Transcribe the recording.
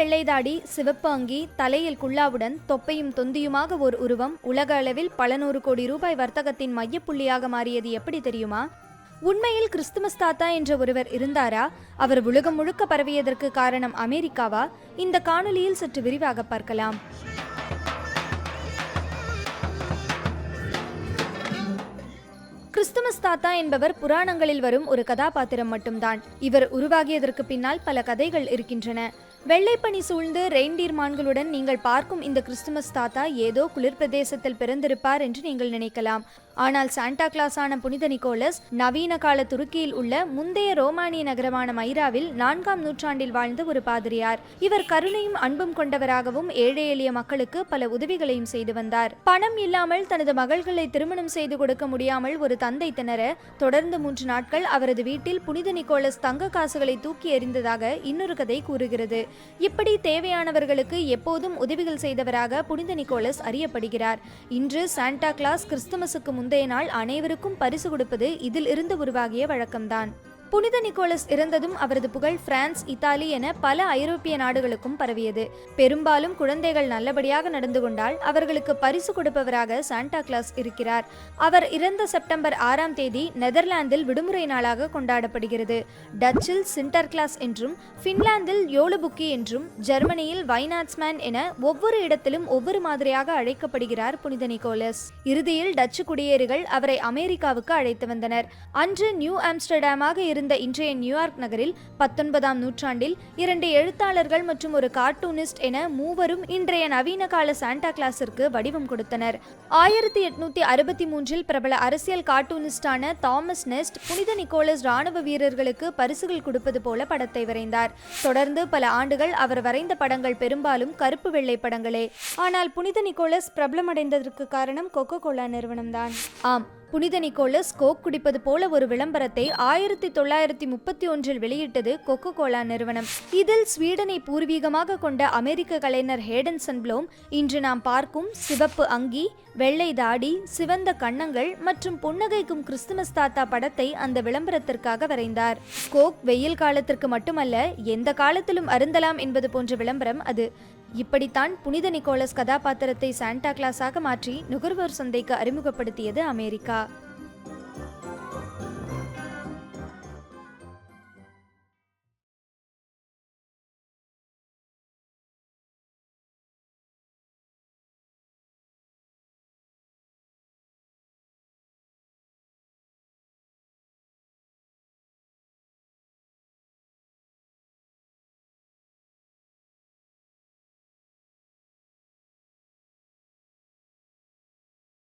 வெள்ளைதாடி சிவப்பு அங்கி தலையில் குல்லாவுடன் தொப்பையும் தொந்தியுமாக ஒரு உருவம் உலக அளவில் பல நூறு கோடி ரூபாய் வர்த்தகத்தின் மையப்புள்ளியாக மாறியது எப்படி தெரியுமா? உண்மையில் கிறிஸ்துமஸ் தாத்தா என்ற ஒருவர் இருந்தாரா? அவர் உலகம் முழுக்க பரவியதற்கு காரணம் அமெரிக்காவா? இந்த காணொலியில் சற்று விரிவாக பார்க்கலாம். கிறிஸ்துமஸ் தாத்தா என்பவர் புராணங்களில் வரும் ஒரு கதாபாத்திரம் மட்டும்தான். இவர் உருவாகியதற்கு பின்னால் பல கதைகள் இருக்கின்றன. வெள்ளைப்பனி சூழ்ந்து ரெயின்டீர் மான்களுடன் நீங்கள் பார்க்கும் இந்த கிறிஸ்துமஸ் தாத்தா ஏதோ குளிர் பிரதேசத்தில் பிறந்திருப்பார் என்று நீங்கள் நினைக்கலாம். ஆனால் சாண்டா கிளாஸான புனித நிக்கோலஸ் நவீன கால துருக்கியில் உள்ள முந்தைய ரோமானிய நகரமான மைராவில் நான்காம் நூற்றாண்டில் வாழ்ந்த ஒரு பாதிரியார். இவர் கருணையும் அன்பும் கொண்டவராகவும் ஏழை எளிய மக்களுக்கு பல உதவிகளையும் செய்து வந்தார். பணம் இல்லாமல் தனது மகள்களை திருமணம் செய்து கொடுக்க முடியாமல் ஒரு தந்தை திணற தொடர்ந்து மூன்று நாட்கள் அவரது வீட்டில் புனித நிக்கோலஸ் தங்க காசுகளை தூக்கி எறிந்ததாக இன்னொரு கதை கூறுகிறது. இப்படி தேவையானவர்களுக்கு எப்போதும் உதவிகள் செய்தவராக புனித நிக்கோலஸ் அறியப்படுகிறார். இன்று சாண்டா கிளாஸ் கிறிஸ்துமஸுக்கு முந்தைய நாள் அனைவருக்கும் பரிசு கொடுப்பது இதில் இருந்து உருவாகிய வழக்கம்தான். புனித நிக்கோலஸ் இறந்ததும் அவரது புகழ் பிரான்ஸ் இத்தாலி என பல ஐரோப்பிய நாடுகளுக்கும் பரவியது. பெரும்பாலும் குழந்தைகள் நல்லபடியாக நடந்து கொண்டால் அவர்களுக்கு பரிசு கொடுப்பவராக சாண்டா கிளாஸ் இருக்கிறார். அவர் இறந்த செப்டம்பர் ஆறாம் தேதி நெதர்லாந்தில் விடுமுறை நாளாக கொண்டாடப்படுகிறது. டச்சில் சிண்டர் கிளாஸ் என்றும் பின்லாந்தில் யோலுபுக்கி என்றும் ஜெர்மனியில் வைனாட்ஸ்மேன் என ஒவ்வொரு இடத்திலும் ஒவ்வொரு மாதிரியாக அழைக்கப்படுகிறார் புனித நிக்கோலஸ். இறுதியில் டச்சு குடியேறுகள் அவரை அமெரிக்காவுக்கு அழைத்து வந்தனர். அன்று நியூ ஆம்ஸ்டர்டாமாக இருந்த இன்றைய நியூயார்க் நகரில் பத்தொன்பதாம் நூற்றாண்டில் இரண்டு எழுத்தாளர்கள் மற்றும் ஒரு கார்ட்டூனிஸ்ட் என மூவரும் இன்றைய நவீன கால சாண்டா கிளாஸிற்கு வடிவம் கொடுத்தனர். ஆயிரத்தி எட்நூத்தி அறுபத்தி மூன்றில் பிரபல அரசியல் கார்ட்டூனிஸ்டான தாமஸ் நெஸ்ட் புனித நிக்கோலஸ் ராணுவ வீரர்களுக்கு பரிசுகள் கொடுப்பது போல படத்தை வரைந்தார். தொடர்ந்து பல ஆண்டுகள் அவர் வரைந்த படங்கள் பெரும்பாலும் கருப்பு வெள்ளை படங்களே. ஆனால் புனித நிக்கோலஸ் பிரபலமடைந்ததற்கு காரணம் கொக்கோ கோலா நிறுவனம்தான். ஆம் புனித நிக்கோலஸ் கோக் குடிப்பது போல ஒரு விளம்பரத்தை ஆயிரத்தி தொள்ளாயிரத்தி முப்பத்தி ஒன்றில் வெளியிட்டது கொக்கோ கோலா நிறுவனம். இதில் ஸ்வீடனை பூர்வீகமாக கொண்ட அமெரிக்க கலைஞர் ஹேடன் சன்ப்ளோம் இன்று நாம் பார்க்கும் சிவப்பு அங்கி வெள்ளை தாடி சிவந்த கன்னங்கள் மற்றும் புன்னகைக்கும் கிறிஸ்துமஸ் தாத்தா படத்தை அந்த விளம்பரத்திற்காக வரைந்தார். கோக் வெயில் காலத்திற்கு மட்டுமல்ல எந்த காலத்திலும் அருந்தலாம் என்பது போன்ற விளம்பரம் அது. இப்படித்தான் புனித நிக்கோலஸ் கதாபாத்திரத்தை சாண்டா கிளாஸாக மாற்றி நுகர்வோர் சந்தைக்கு அறிமுகப்படுத்தியது அமெரிக்கா.